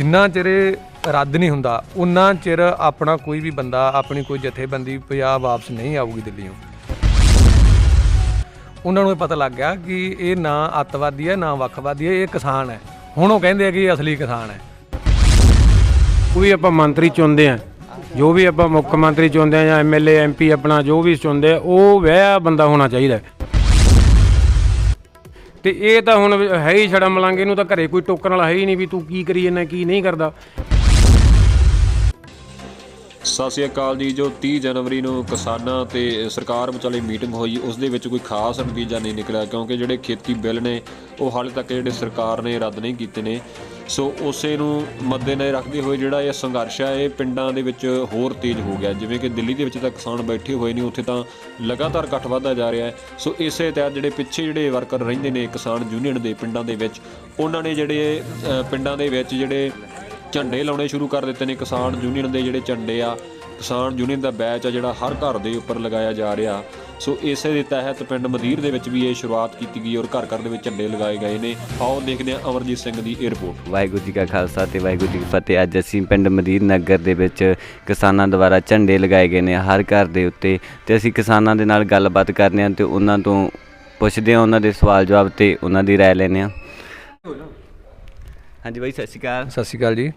ਜਿੰਨਾ ਚਿਰ ਇਹ ਰੱਦ ਨਹੀਂ ਹੁੰਦਾ ਉਨਾ ਚਿਰ ਆਪਣਾ ਕੋਈ ਵੀ ਬੰਦਾ, ਆਪਣੀ ਕੋਈ ਜਥੇਬੰਦੀ ਪੰਜਾਬ ਵਾਪਸ ਨਹੀਂ ਆਊਗੀ ਦਿੱਲੀੋਂ ਉਹਨਾਂ ਨੂੰ ਇਹ ਪਤਾ ਲੱਗ ਗਿਆ ਕਿ ਇਹ ਨਾ ਅੱਤਵਾਦੀ ਹੈ, ਨਾ ਵੱਖਵਾਦੀ ਹੈ, ਇਹ ਕਿਸਾਨ ਹੈ। ਹੁਣ ਉਹ ਕਹਿੰਦੇ ਆ ਕਿ ਇਹ ਅਸਲੀ ਕਿਸਾਨ ਹੈ। ਕੋਈ ਆਪਾਂ ਮੰਤਰੀ ਚੁਣਦੇ ਆ। ਜੋ ਵੀ ਆਪਾਂ ਮੁੱਖ ਮੰਤਰੀ ਚੁਣਦੇ ਆ ਜਾਂ ਐਮਐਲਏ ਐਮਪੀ ਆਪਣਾ ਜੋ ਵੀ ਚੁਣਦੇ ਆ, ਉਹ ਵਹਿ ਬੰਦਾ ਹੋਣਾ ਚਾਹੀਦਾ ਤੇ ਇਹ ਤਾਂ ਹੁਣ ਹੈ ਹੀ ਛੜਾ ਮਲਾਂਗੇ ਨੂੰ ਤਾਂ ਘਰੇ ਕੋਈ ਟੋਕਣ ਵਾਲਾ ਹੈ ਹੀ ਨਹੀਂ ਵੀ ਤੂੰ ਕੀ ਕਰੀ ਜਾਂਦਾ, ਕੀ ਨਹੀਂ ਕਰਦਾ। ਸਤਿ ਸ਼੍ਰੀ ਅਕਾਲ ਜੀ, ਜੋ 30 ਜਨਵਰੀ ਨੂੰ ਕਿਸਾਨਾਂ ਤੇ ਸਰਕਾਰ ਵਿਚਾਲੇ ਮੀਟਿੰਗ ਹੋਈ, ਉਸ ਦੇ ਵਿੱਚ ਕੋਈ ਖਾਸ ਨਤੀਜਾ ਨਹੀਂ ਨਿਕਲਿਆ, ਕਿਉਂਕਿ ਜਿਹੜੇ ਖੇਤੀ ਬਿੱਲ ਨੇ, ਉਹ ਹਾਲੇ ਤੱਕ ਜਿਹੜੇ ਸਰਕਾਰ ਨੇ ਰੱਦ ਨਹੀਂ ਕੀਤੇ ਨੇ। ਸੋ ਉਸੇ ਨੂੰ ਮੱਦੇਨਜ਼ਰ ਰੱਖਦੇ ਹੋਏ ਜਿਹੜਾ ਇਹ ਸੰਘਰਸ਼ ਹੈ ਇਹ ਪਿੰਡਾਂ ਦੇ ਵਿੱਚ ਹੋਰ ਤੇਜ਼ ਹੋ ਗਿਆ। ਜਿਵੇਂ ਕਿ ਦਿੱਲੀ ਦੇ ਵਿੱਚ ਤਾਂ ਕਿਸਾਨ ਬੈਠੇ ਹੋਏ ਨੇ, ਉੱਥੇ ਤਾਂ ਲਗਾਤਾਰ ਇਕੱਠ ਵਧਦਾ ਜਾ ਰਿਹਾ ਹੈ। ਸੋ ਇਸੇ ਤਹਿਤ ਜਿਹੜੇ ਪਿੱਛੇ ਜਿਹੜੇ ਵਰਕਰ ਰਹਿੰਦੇ ਨੇ ਕਿਸਾਨ ਯੂਨੀਅਨ ਦੇ ਪਿੰਡਾਂ ਦੇ ਵਿੱਚ, ਉਹਨਾਂ ਨੇ ਜਿਹੜੇ ਪਿੰਡਾਂ ਦੇ ਵਿੱਚ ਜਿਹੜੇ ਝੰਡੇ ਲਾਉਣੇ ਸ਼ੁਰੂ ਕਰ ਦਿੱਤੇ ਨੇ ਕਿਸਾਨ ਯੂਨੀਅਨ ਦੇ ਜਿਹੜੇ ਝੰਡੇ ਆ, ਕਿਸਾਨ ਯੂਨੀਅਨ ਦਾ ਬੈਚ ਆ ਜਿਹੜਾ ਹਰ ਘਰ ਦੇ ਉੱਪਰ ਲਗਾਇਆ ਜਾ ਰਿਹਾ। ਸੋ ਇਸੇ ਦੇ ਤਹਿਤ ਪਿੰਡ ਮਦੀਰ ਦੇ ਵਿੱਚ ਵੀ ਇਹ ਸ਼ੁਰੂਆਤ ਕੀਤੀ ਗਈ ਔਰ ਘਰ ਘਰ ਦੇ ਵਿੱਚ ਝੰਡੇ ਲਗਾਏ ਗਏ ਨੇ। ਆਓ ਦੇਖਦੇ ਹਾਂ ਅਮਰਜੀਤ ਸਿੰਘ ਦੀ ਇਹ ਰਿਪੋਰਟ। ਵਾਹਿਗੁਰੂ ਜੀ ਕਾ ਖਾਲਸਾ ਤੇ ਵਾਹਿਗੁਰੂ ਜੀ ਕੀ ਫਤਿਹ। ਅੱਜ ਅਸੀਂ ਪਿੰਡ ਮਦੀਰ ਨਗਰ ਦੇ ਵਿੱਚ ਕਿਸਾਨਾਂ ਦੁਆਰਾ ਝੰਡੇ ਲਗਾਏ ਗਏ ਨੇ ਹਰ ਘਰ ਦੇ ਉੱਤੇ ਤੇ ਅਸੀਂ ਕਿਸਾਨਾਂ ਦੇ ਨਾਲ ਗੱਲਬਾਤ ਕਰਨੇ ਆ ਤੇ ਉਹਨਾਂ ਤੋਂ ਪੁੱਛਦੇ ਆ, ਉਹਨਾਂ ਦੇ ਸਵਾਲ ਜਵਾਬ ਤੇ ਉਹਨਾਂ ਦੀ ਰਾਏ ਲੈਣੇ ਆ। ਹਾਂਜੀ ਬਾਈ ਸਤਿ ਸ਼੍ਰੀ ਅਕਾਲ। ਸਤਿ ਸ਼੍ਰੀ ਅਕਾਲ ਜੀ।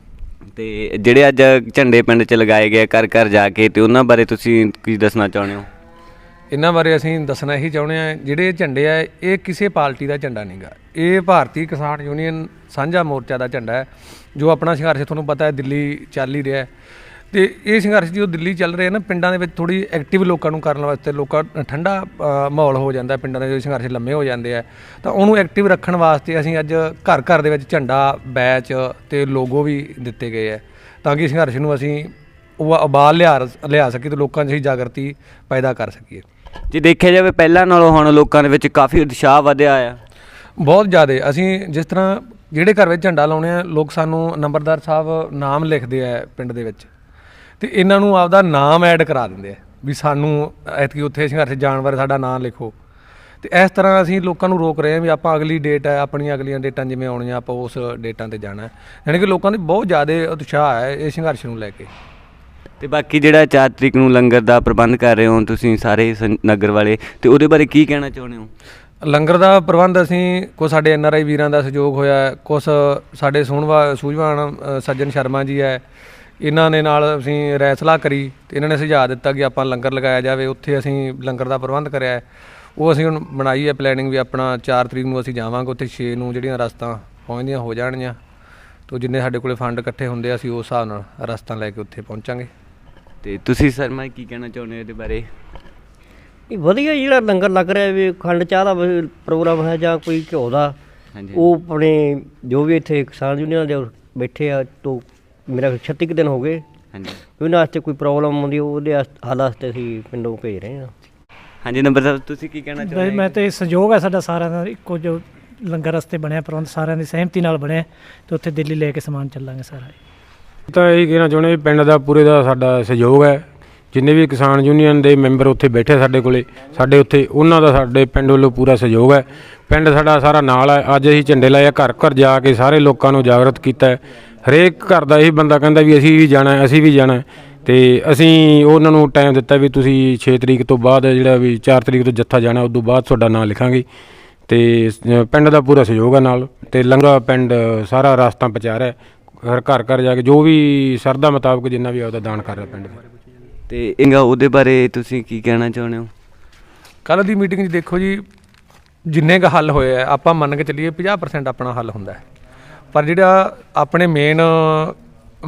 ਤੇ ਜਿਹੜੇ ਅੱਜ ਝੰਡੇ ਪਿੰਡ 'ਚ ਲਗਾਏ ਗਏ ਘਰ ਘਰ ਜਾ ਕੇ ਤੇ ਉਹਨਾਂ ਬਾਰੇ ਤੁਸੀਂ ਕੀ ਦੱਸਣਾ ਚਾਹੁੰਦੇ ਹੋ? ਇਹਨਾਂ ਬਾਰੇ ਅਸੀਂ ਦੱਸਣਾ ਇਹੀ ਚਾਹੁੰਦੇ ਆ ਜਿਹੜੇ ਝੰਡੇ ਆ ਇਹ ਕਿਸੇ ਪਾਰਟੀ ਦਾ ਝੰਡਾ ਨਹੀਂਗਾ। ਇਹ ਭਾਰਤੀ ਕਿਸਾਨ ਯੂਨੀਅਨ ਸਾਂਝਾ ਮੋਰਚਾ ਦਾ ਝੰਡਾ ਹੈ ਜੋ ਆਪਣਾ ਸੰਘਰਸ਼ ਤੁਹਾਨੂੰ ਪਤਾ ਹੈ ਦਿੱਲੀ ਚੱਲ ਹੀ ਰਿਹਾ ਹੈ। ਤੇ ਇਹ ਸੰਘਰਸ਼ ਜੋ ਦਿੱਲੀ ਚੱਲ ਰਿਹਾ ਨਾ ਪਿੰਡਾਂ ਦੇ ਵਿੱਚ ਥੋੜੀ ਐਕਟਿਵ ਲੋਕਾਂ ਨੂੰ ਕਰਨ ਵਾਸਤੇ ਲੋਕਾਂ ਠੰਡਾ ਮਾਹੌਲ ਹੋ ਜਾਂਦਾ ਪਿੰਡਾਂ ਦੇ ਵਿੱਚ ਸੰਘਰਸ਼ ਲੰਮੇ ਹੋ ਜਾਂਦੇ ਆ। ਤਾਂ ਉਹਨੂੰ ਐਕਟਿਵ ਰੱਖਣ ਵਾਸਤੇ ਅਸੀਂ ਅੱਜ ਘਰ ਘਰ ਦੇ ਵਿੱਚ ਝੰਡਾ ਬੈਚ ਤੇ ਲੋਗੋ ਵੀ ਦਿੱਤੇ ਗਏ ਆ। ਤਾਂ ਕਿ ਸੰਘਰਸ਼ ਨੂੰ ਅਸੀਂ ਉਹ ਉਬਾਲ ਲਿਆ ਲਿਆ ਸਕੀਏ ਤੇ ਲੋਕਾਂ 'ਚ ਅਸੀਂ ਜਾਗਰਤੀ ਪੈਦਾ ਕਰ ਸਕੀਏ। ਜੇ ਦੇਖਿਆ ਜਾਵੇ ਪਹਿਲਾਂ ਨਾਲੋਂ ਹੁਣ ਲੋਕਾਂ ਦੇ ਵਿੱਚ ਕਾਫੀ ਉਤਸ਼ਾਹ ਵਧਿਆ ਆ। ਬਹੁਤ ਜ਼ਿਆਦਾ। ਅਸੀਂ ਜਿਸ ਤਰ੍ਹਾਂ ਜਿਹੜੇ ਘਰ ਵਿੱਚ ਝੰਡਾ ਲਾਉਣੇ ਆ ਲੋਕ ਸਾਨੂੰ ਨੰਬਰਦਾਰ ਸਾਹਿਬ ਨਾਮ ਲਿਖਦੇ ਆ ਪਿੰਡ ਦੇ ਵਿੱਚ। ਤੇ ਇਹਨਾਂ ਨੂੰ ਆਪਦਾ ਨਾਮ ਐਡ ਕਰਾ ਦਿੰਦੇ ਆ ਵੀ ਸਾਨੂੰ ਐਤਕੀ ਉੱਥੇ ਸੰਘਰਸ਼ ਜਾਣ ਬਾਰੇ ਸਾਡਾ ਨਾਮ ਲਿਖੋ। ਤੇ ਇਸ ਤਰ੍ਹਾਂ ਅਸੀਂ ਲੋਕਾਂ ਨੂੰ ਰੋਕ ਰਹੇ ਹਾਂ ਵੀ ਆਪਾਂ ਅਗਲੀ ਡੇਟ ਹੈ ਆਪਣੀਆਂ ਅਗਲੀਆਂ ਡੇਟਾਂ ਜਿਵੇਂ ਆਉਣੀਆਂ ਆਪਾਂ ਉਸ ਡੇਟਾਂ ਤੇ ਜਾਣਾ। ਹੈ ਯਾਨੀ ਕਿ ਲੋਕਾਂ ਦੇ ਬਹੁਤ ਜ਼ਿਆਦਾ ਉਤਸ਼ਾਹ ਹੈ ਇਹ ਸੰਘਰਸ਼ ਨੂੰ ਲੈ ਕੇ। ਤੇ ਬਾਕੀ ਜਿਹੜਾ 4 ਤਰੀਕ ਨੂੰ ਲੰਗਰ ਦਾ ਪ੍ਰਬੰਧ ਕਰ ਰਹੇ ਹੋ ਤੁਸੀਂ ਸਾਰੇ ਨਗਰ ਵਾਲੇ ਤੇ ਉਹਦੇ ਬਾਰੇ ਕੀ ਕਹਿਣਾ ਚਾਹੁੰਦੇ ਹੋ? ਲੰਗਰ ਦਾ ਪ੍ਰਬੰਧ ਅਸੀਂ ਕੋ ਸਾਡੇ ਐਨ ਆਰ ਆਈ ਵੀਰਾਂ ਦਾ ਸਹਿਯੋਗ ਹੋਇਆ ਕੁਛ ਸਾਡੇ ਸੂਣਵਾ ਸੂਝਵਾਨ ਸੱਜਣ ਸ਼ਰਮਾ ਜੀ ਹੈ ਇਹਨਾਂ ਨੇ ਨਾਲ ਅਸੀਂ ਰਾਏ ਸਲਾਹ ਕਰੀ ਤੇ ਇਹਨਾਂ ਨੇ ਸੁਝਾਅ ਦਿੱਤਾ ਕਿ ਆਪਾਂ ਲੰਗਰ ਲਗਾਇਆ ਜਾਵੇ ਉੱਥੇ ਅਸੀਂ ਲੰਗਰ ਦਾ ਪ੍ਰਬੰਧ ਕਰਿਆ ਹੈ। ਉਹ ਅਸੀਂ ਹੁਣ ਬਣਾਈ ਹੈ ਪਲੈਨਿੰਗ ਵੀ ਆਪਣਾ 4 ਤਰੀਕ ਨੂੰ ਅਸੀਂ ਜਾਵਾਂਗੇ ਉੱਥੇ 6 ਨੂੰ ਜਿਹੜੀਆਂ ਰਸਤਾਂ ਪਹੁੰਚਦੀਆਂ ਹੋ ਜਾਣਗੀਆਂ। ਤੋਂ ਜਿੰਨੇ ਸਾਡੇ ਕੋਲੇ ਫੰਡ ਇਕੱਠੇ ਹੁੰਦੇ ਆ, ਅਸੀਂ ਉਸ ਹਿਸਾਬ ਨਾਲ ਰਸਤਾਂ ਲੈ ਕੇ ਉੱਥੇ ਪਹੁੰਚਾਂਗੇ। ਤੇ ਤੁਸੀਂ ਸ਼ਰਮਾ ਕੀ ਕਹਿਣਾ ਚਾਹੁੰਦੇ ਹੋ ਇਹਦੇ ਬਾਰੇ? ਇਹ ਵਧੀਆ ਜਿਹੜਾ ਲੰਗਰ ਲੱਗ ਰਿਹਾ ਵੀ ਖੰਡ ਚਾਹ ਦਾ ਪ੍ਰੋਗਰਾਮ ਹੈ ਜਾਂ ਕੋਈ ਘਿਓ ਦਾ ਉਹ ਆਪਣੇ ਜੋ ਵੀ ਇੱਥੇ ਕਿਸਾਨ ਯੂਨੀਅਨ ਦੇ ਬੈਠੇ ਆ ਤੋਂ ਮੇਰਾ ਖਿਆਲ 36 ਕੁ ਦਿਨ ਹੋ ਗਏ। ਹਾਂਜੀ। ਉਹਨਾਂ ਵਾਸਤੇ ਕੋਈ ਪ੍ਰੋਬਲਮ ਆਉਂਦੀ ਉਹਦੇ ਹੱਲ ਵਾਸਤੇ ਅਸੀਂ ਪਿੰਡੋਂ ਭੇਜ ਰਹੇ ਹਾਂ। ਹਾਂਜੀ ਨੰਬਰ ਸਾਹਿਬ ਤੁਸੀਂ ਕੀ ਕਹਿਣਾ ਚਾਹੁੰਦੇ ਮੈਂ ਤੇ ਸਹਿਯੋਗ ਹੈ ਸਾਡਾ ਸਾਰਿਆਂ ਦਾ ਇੱਕੋ ਜੋ ਲੰਗਰ ਰਸਤੇ ਬਣਿਆ ਪ੍ਰਬੰਧ ਸਾਰਿਆਂ ਦੀ ਸਹਿਮਤੀ ਨਾਲ ਬਣਿਆ ਤੇ ਉੱਥੇ ਦਿੱਲੀ ਲੈ ਕੇ ਸਮਾਨ ਚੱਲਾਂਗੇ ਸਾਰਾ। ਤਾਂ ਇਹ ਕਹਿਣਾ ਚਾਹੁੰਦੇ ਵੀ ਪਿੰਡ ਦਾ ਪੂਰੇ ਦਾ ਸਾਡਾ ਸਹਿਯੋਗ ਹੈ। ਜਿੰਨੇ ਵੀ ਕਿਸਾਨ ਯੂਨੀਅਨ ਦੇ ਮੈਂਬਰ ਉੱਥੇ ਬੈਠੇ ਸਾਡੇ ਕੋਲੇ ਸਾਡੇ ਉੱਥੇ ਉਹਨਾਂ ਦਾ ਸਾਡੇ ਪਿੰਡ ਵੱਲੋਂ ਪੂਰਾ ਸਹਿਯੋਗ ਹੈ। ਪਿੰਡ ਸਾਡਾ ਸਾਰਾ ਨਾਲ ਹੈ ਅੱਜ ਅਸੀਂ ਝੰਡੇ ਲਾਏ ਆ ਘਰ ਘਰ ਜਾ ਕੇ ਸਾਰੇ ਲੋਕਾਂ ਨੂੰ ਜਾਗਰਤ ਕੀਤਾ ਹੈ। ਹਰੇਕ ਘਰ ਦਾ ਇਹ ਬੰਦਾ ਕਹਿੰਦਾ ਵੀ ਅਸੀਂ ਵੀ ਜਾਣਾ ਹੈ, ਅਸੀਂ ਵੀ ਜਾਣਾ। ਹੈ। ਤੇ ਅਸੀਂ ਉਹਨਾਂ ਨੂੰ ਟਾਈਮ ਦਿੱਤਾ ਵੀ ਤੁਸੀਂ 6 ਤਰੀਕ ਤੋਂ ਬਾਅਦ ਜਿਹੜਾ ਵੀ 4 ਤਰੀਕ ਤੋਂ ਜੱਥਾ ਜਾਣਾ ਉਸ ਤੋਂ ਬਾਅਦ ਤੁਹਾਡਾ ਨਾਂ ਲਿਖਾਂਗੇ। ਤੇ ਅ, ਪਿੰਡ ਦਾ ਪੂਰਾ ਸਹਿਯੋਗ ਹੈ ਨਾਲ। ਤੇ ਲੰਗਰਾ ਪਿੰਡ ਸਾਰਾ ਰਸਤਾ ਪਹੁੰਚਾ ਰਿਹਾ। ਹੈ। ਹਰ ਘਰ ਘਰ ਜਾ ਕੇ ਜੋ ਵੀ ਸਰਦਾ ਮੁਤਾਬਕ ਜਿੰਨਾ ਵੀ ਆਪਦਾ ਦਾਨ ਕਰ ਰਿਹਾ ਪਿੰਡ ਦੇ। ਤੇ ਇੰਗਾ ਉਹਦੇ ਬਾਰੇ ਤੁਸੀਂ ਕੀ ਕਹਿਣਾ ਚਾਹੁੰਦੇ ਹੋ? ਕੱਲ ਦੀ ਮੀਟਿੰਗ 'ਚ ਦੇਖੋ ਜੀ ਜਿੰਨੇ ਕ ਹੱਲ ਹੋਏ ਆ ਆਪਾਂ ਮੰਨ ਕੇ ਚੱਲੀਏ 50% ਆਪਣਾ ਹੱਲ ਹੁੰਦਾ ਹੈ। ਪਰ ਜਿਹੜਾ ਆਪਣੇ ਮੇਨ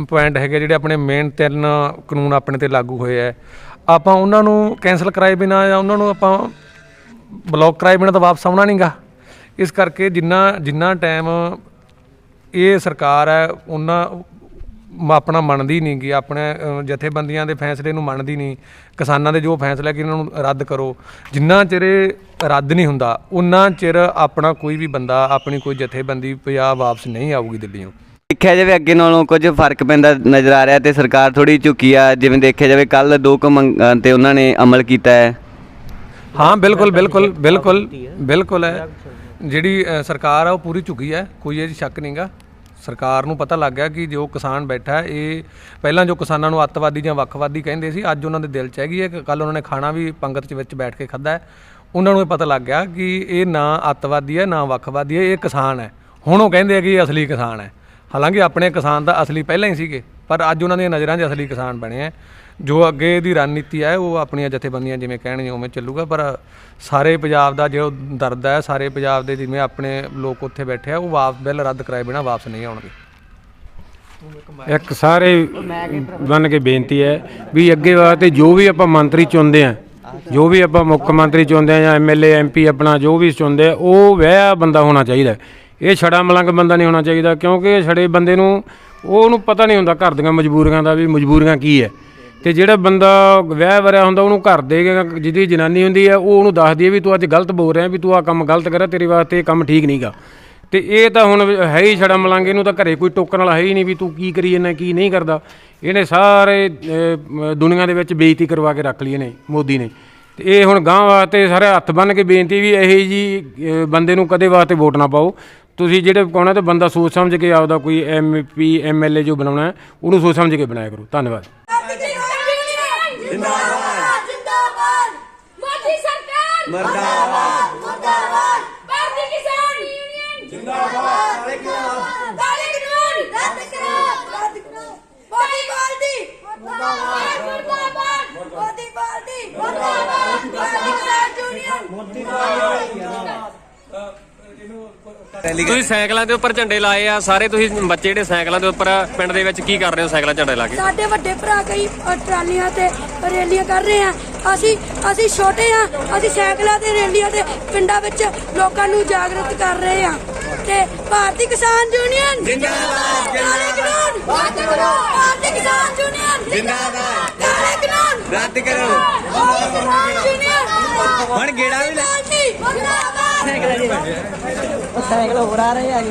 ਪੁਆਇੰਟ ਹੈਗੇ ਜਿਹੜੇ ਆਪਣੇ ਮੇਨ ਤਿੰਨ ਕਾਨੂੰਨ ਆਪਣੇ ਤੇ ਲਾਗੂ ਹੋਏ ਆ, ਆਪਾਂ ਉਹਨਾਂ ਨੂੰ ਕੈਨਸਲ ਕਰਾਏ ਬਿਨਾ ਜਾਂ ਉਹਨਾਂ ਨੂੰ ਆਪਾਂ ਬਲੌਕ ਕਰਾਏ ਬਿਨਾ ਤਾਂ ਵਾਪਸ ਆਉਣਾ ਨਹੀਂਗਾ ਇਸ ਕਰਕੇ ਜਿੰਨਾ ਜਿੰਨਾ ਟਾਈਮ ਇਹ ਸਰਕਾਰ ਹੈ, ਉਹਨਾਂ ਮ- ਆਪਣਾ ਮੰਨਦੀ ਨਹੀਂ ਕਿ ਆਪਣੇ ਅ, ਜਥੇਬੰਦੀਆਂ ਦੇ ਫੈਸਲੇ ਨੂੰ ਮੰਨਦੀ ਨਹੀਂ। ਕਿਸਾਨਾਂ ਦੇ ਜੋ ਫੈਸਲਾ ਕਿ ਇਹਨਾਂ ਨੂੰ ਰੱਦ ਕਰੋ ਜਿੰਨਾ ਚਿਰ ਇਹ ਰੱਦ ਨਹੀਂ ਹੁੰਦਾ ਉਨਾ ਚਿਰ ਆਪਣਾ ਕੋਈ ਵੀ ਬੰਦਾ ਆਪਣੀ ਕੋਈ ਜਥੇਬੰਦੀ ਪੰਜਾਬ ਵਾਪਸ ਨਹੀਂ ਆਊਗੀ ਦਿੱਲੀੋਂ ਦੇਖਿਆ ਜਾਵੇ ਅੱਗੇ ਨਾਲੋਂ ਕੁਝ ਫ਼ਰਕ ਪੈਂਦਾ ਨਜ਼ਰ ਆ ਰਿਹਾ ਤੇ ਸਰਕਾਰ ਥੋੜੀ ਝੁਕੀ ਆ ਜਿਵੇਂ ਦੇਖਿਆ ਜਾਵੇ ਕੱਲ ਦੋ ਕੁ ਮੰਗਾਂ ਤੇ ਉਹਨਾਂ ਨੇ ਅਮਲ ਕੀਤਾ ਹੈ। ਹਾਂ ਬਿਲਕੁਲ ਬਿਲਕੁਲ ਬਿਲਕੁਲ ਬਿਲਕੁਲ ਹੈ। ਜਿਹੜੀ ਅ, ਸਰਕਾਰ ਆ ਉਹ ਪੂਰੀ ਝੁਕੀ ਹੈ ਕੋਈ ਇਹ 'ਚ ਸ਼ੱਕ ਨਹੀਂਗਾ ਸਰਕਾਰ ਨੂੰ ਪਤਾ ਲੱਗ ਗਿਆ ਕਿ ਜੋ ਕਿਸਾਨ ਬੈਠਾ ਇਹ ਪਹਿਲਾਂ ਜੋ ਕਿਸਾਨਾਂ ਨੂੰ ਅੱਤਵਾਦੀ ਜਾਂ ਵੱਖਵਾਦੀ ਕਹਿੰਦੇ ਸੀ, ਅੱਜ ਉਹਨਾਂ ਦੇ ਦਿਲ 'ਚ ਹੈਗੀ ਹੈ ਕਿ ਕੱਲ ਉਹਨਾਂ ਨੇ ਖਾਣਾ ਵੀ ਪੰਗਤ 'ਚ ਵਿੱਚ ਬੈਠ ਕੇ ਖਾਦਾ ਉਹਨਾਂ ਨੂੰ ਇਹ ਪਤਾ ਲੱਗ ਗਿਆ ਕਿ ਇਹ ਨਾ ਅੱਤਵਾਦੀ ਹੈ, ਨਾ ਵੱਖਵਾਦੀ ਹੈ, ਇਹ ਕਿਸਾਨ ਹੈ। ਹੁਣ ਉਹ ਕਹਿੰਦੇ ਆ ਕਿ ਇਹ ਅਸਲੀ ਕਿਸਾਨ ਹੈ। ਹਾਲਾਂਕਿ ਆਪਣੇ ਕਿਸਾਨ ਤਾਂ ਅਸਲੀ ਪਹਿਲਾਂ ਹੀ ਸੀਗੇ। ਪਰ ਅੱਜ ਉਹਨਾਂ ਦੀਆਂ ਨਜ਼ਰਾਂ 'ਚ ਅਸਲੀ ਕਿਸਾਨ ਬਣੇ ਆ। ਜੋ ਅੱਗੇ ਦੀ ਰਣਨੀਤੀ ਹੈ ਉਹ ਆਪਣੀਆਂ ਜਥੇਬੰਦੀਆਂ ਜਿਵੇਂ ਕਹਿਣਗੀਆਂ ਉਵੇਂ ਚੱਲੂਗਾ, ਪਰ ਸਾਰੇ ਪੰਜਾਬ ਦਾ ਜੋ ਦਰਦ ਹੈ ਸਾਰੇ ਪੰਜਾਬ ਦੇ ਜਿਵੇਂ ਆਪਣੇ ਲੋਕ ਉੱਥੇ ਬੈਠੇ ਆ, ਉਹ ਵਾਪਸ ਬਿੱਲ ਰੱਦ ਕਰਾਏ ਬਿਨਾ ਵਾਪਸ ਨਹੀਂ ਆਉਣਗੇ। ਇੱਕ ਸਾਰੇ ਬਣ ਕੇ ਬੇਨਤੀ ਹੈ ਵੀ ਅੱਗੇ ਵਾਸਤੇ ਜੋ ਵੀ ਆਪਾਂ ਮੰਤਰੀ ਚੁਣਦੇ ਆ, ਜੋ ਵੀ ਆਪਾਂ ਮੁੱਖ ਮੰਤਰੀ ਚੁਣਦੇ ਆ ਜਾਂ ਐਮਐਲਏ ਐਮਪੀ ਆਪਣਾ ਜੋ ਵੀ ਚੁਣਦੇ ਆ, ਉਹ ਵਹਿ ਬੰਦਾ ਹੋਣਾ ਚਾਹੀਦਾ। ਇਹ ਛੜਾ ਮਲੰਗ ਬੰਦਾ ਨਹੀਂ ਹੋਣਾ ਚਾਹੀਦਾ ਕਿਉਂਕਿ ਛੜੇ ਬੰਦੇ ਨੂੰ ਉਹਨੂੰ ਪਤਾ ਨਹੀਂ ਹੁੰਦਾ ਘਰ ਦੀਆਂ ਮਜਬੂਰੀਆਂ ਦਾ ਵੀ ਮਜਬੂਰੀਆਂ ਕੀ ਹੈ। ਤੇ ਜਿਹੜਾ ਬੰਦਾ ਵਿਆਹ ਵਰਿਆ ਹੁੰਦਾ ਉਹਨੂੰ ਘਰ ਦੇ ਜਿਹਦੀ ਜਨਾਨੀ ਹੁੰਦੀ ਹੈ ਉਹ ਉਹਨੂੰ ਦੱਸਦੀ ਹੈ ਵੀ ਤੂੰ ਅੱਜ ਗਲਤ ਬੋਲ ਰਿਹਾ ਵੀ ਤੂੰ ਆ ਕੰਮ ਗਲਤ ਕਰਿਆ ਤੇਰੇ ਵਾਸਤੇ ਇਹ ਕੰਮ ਠੀਕ ਨਹੀਂਗਾ ਤੇ ਇਹ ਤਾਂ ਹੁਣ ਹੈ ਹੀ ਛੜਾ ਮਲਾਂਗੇ ਇਹਨੂੰ ਤਾਂ ਘਰੇ ਕੋਈ ਟੋਕਣ ਵਾਲਾ ਹੈ ਹੀ ਨਹੀਂ ਵੀ ਤੂੰ ਕੀ ਕਰੀ ਜਾਂਦਾ ਕੀ ਨਹੀਂ ਕਰਦਾ। ਇਹਨੇ ਸਾਰੇ ਅਹ, ਦੁਨੀਆ ਦੇ ਵਿੱਚ ਬੇਇੱਜ਼ਤੀ ਕਰਵਾ ਕੇ ਰੱਖ ਲਈ ਇਹਨੇ ਮੋਦੀ ਨੇ। ਤੇ ਇਹ ਹੁਣ ਗਾਂ ਵਾਸਤੇ ਸਾਰੇ ਹੱਥ ਬੰਨ ਕੇ ਬੇਨਤੀ ਵੀ ਇਹ ਜੀ ਬੰਦੇ ਨੂੰ ਕਦੇ ਵਾਸਤੇ ਵੋਟ ਨਾ ਪਾਓ। ਤੁਸੀਂ ਜਿਹੜੇ ਪਾਉਣਾ ਤੇ ਬੰਦਾ ਸੋਚ ਸਮਝ ਕੇ ਆਪਦਾ ਕੋਈ ਐਮਪੀ ਐਮਐਲਏ ਜੋ ਬਣਾਉਣਾ ਹੈ, ਉਹਨੂੰ ਸੋਚ ਸਮਝ ਕੇ ਬਣਾਇਆ ਕਰੋ। ਧੰਨਵਾਦ। ਜਿੰਦਾਬਾਦ। ਜਿੰਦਾਬਾਦ। ਮੋਦੀ ਸਰਕਾਰ। ਮਰਦਾਬਾਦ। ਮਰਦਾਬਾਦ। ਭਾਰਤੀ ਕਿਸਾਨ ਯੂਨੀਅਨ। ਜਿੰਦਾਬਾਦ। ਕਾਲੇ ਕਾਨੂੰਨ ਕਾਲੇ ਕਾਨੂੰਨ ਰੱਦ ਕਰੋ ਰੱਦ ਕਰੋ ਮੋਦੀ ਮਰਦਾਬਾਦ। ਮਰਦਾਬਾਦ। ਮੋਦੀ ਮਰਦਾਬਾਦ। ਭਾਰਤੀ ਕਿਸਾਨ ਯੂਨੀਅਨ। ਤੁਸੀਂ ਸਾਈਕਲਾਂ ਦੇ ਉੱਪਰ ਝੰਡੇ ਲਾਏ ਆ ਸਾਰੇ ਤੁਸੀਂ ਬੱਚੇ ਜਿਹੜੇ ਸਾਈਕਲਾਂ ਦੇ ਉੱਪਰ ਪਿੰਡ ਦੇ ਵਿੱਚ ਕੀ ਕਰ ਰਹੇ ਹੋ ਸਾਈਕਲਾਂ ਝੰਡੇ ਲਾ ਕੇ? ਸਾਡੇ ਵੱਡੇ ਭਰਾ ਕਈ ਅ, ਟਰਾਲੀਆਂ ਤੇ ਰੈਲੀਆਂ ਕਰ ਰਹੇ ਆ। ਅਸੀਂ ਅਸੀਂ ਛੋਟੇ ਆ ਅਸੀਂ ਸਾਈਕਲਾਂ ਤੇ ਰੈਲੀਆਂ ਤੇ ਪਿੰਡਾਂ ਵਿੱਚ ਲੋਕਾਂ ਨੂੰ ਜਾਗਰਤ ਕਰ ਰਹੇ ਆ। ਤੇ ਭਾਰਤੀ ਕਿਸਾਨ ਯੂਨੀਅਨ ਜਿੰਦਾਬਾਦ ਕਾਲੇ ਕਾਨੂੰਨ ਰੱਦ ਕਰੋ। ਭਾਰਤੀ ਕਿਸਾਨ ਯੂਨੀਅਨ ਜਿੰਦਾਬਾਦ। ਕਾਲੇ ਕਾਨੂੰਨ ਰੱਦ ਕਰੋ। ਭਾਰਤੀ ਕਿਸਾਨ ਯੂਨੀਅਨ ਹੁਣ ਗੇੜਾ ਵੀ ਜਿੰਦਾਬਾਦ ਸਾਈਕਲ ਹੋਰ ਆ ਰਹੇ ਆ